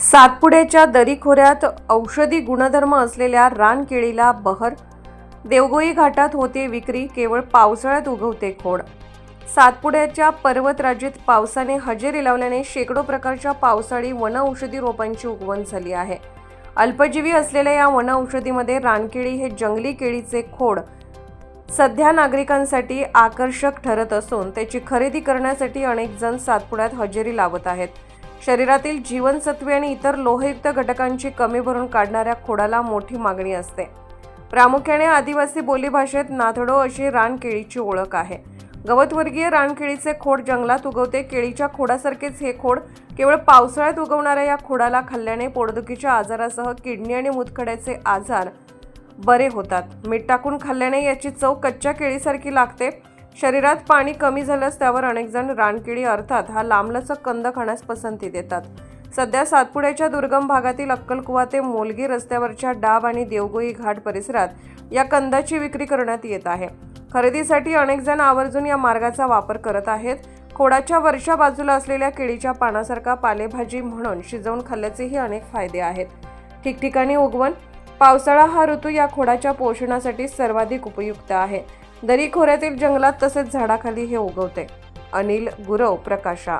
सातपुड्याच्या दरीखोऱ्यात औषधी गुणधर्म असलेल्या रानकेळीला बहर. देवगोई घाटात होते विक्री केवळ पावसाळ्यात उगवते खोड. सातपुड्याच्या पर्वतराजीत पावसाने हजेरी लावल्याने शेकडो प्रकारच्या पावसाळी वनऔषधी रोपांची उगवण झाली आहे. अल्पजीवी असलेल्या या वनऔषधीमध्ये रानकेळी हे जंगली केळीचे खोड. सध्या नागरिकांसाठी आकर्षक ठरत असून त्याची खरेदी करण्यासाठी अनेक जण सातपुड्यात हजेरी लावत आहेत. शरीरातील जीवनसत्वे आणि इतर लोहयुक्त घटकांची कमी भरून काढणाऱ्या खोडाला मोठी मागणी असते. प्रामुख्याने आदिवासी बोलीभाषेत नाथडो अशी रानकेळीची ओळख आहे. गवतवर्गीय रानकेळीचे खोड जंगलात उगवते. केळीच्या खोडासारखेच हे खोड केवळ पावसाळ्यात उगवणाऱ्या या खोडाला खाल्ल्याने पोटदुखीच्या आजारासह किडनी आणि मुतखड्याचे आजार बरे होतात. मीठ टाकून खाल्ल्याने याची चव कच्च्या केळीसारखी लागते. शरीरात पाणी कमी झाल्यास त्यावर अनेक जण अर्थात हा लांबलचक कंद खाण्यास पसंती देतात. सध्या सातपुड्याच्या दुर्गम भागातील अक्कलकुवा ते मोलगी रस्त्यावरच्या डाब आणि देवगोई घाट परिसरात या कंदाची विक्री करण्यात येत आहे. खरेदीसाठी अनेक जण आवर्जून या मार्गाचा वापर करत आहेत. खोडाच्या वरच्या बाजूला असलेल्या केळीच्या पानासारखा पालेभाजी म्हणून शिजवून खाल्ल्याचेही अनेक फायदे आहेत. ठिकठिकाणी उगवण पावसाळा हा ऋतू या खोडाच्या पोषणासाठी सर्वाधिक उपयुक्त आहे. दरी खोऱ्यातील जंगलात तसेच झाडाखाली हे उगवते. अनिल गुरव प्रकाशा.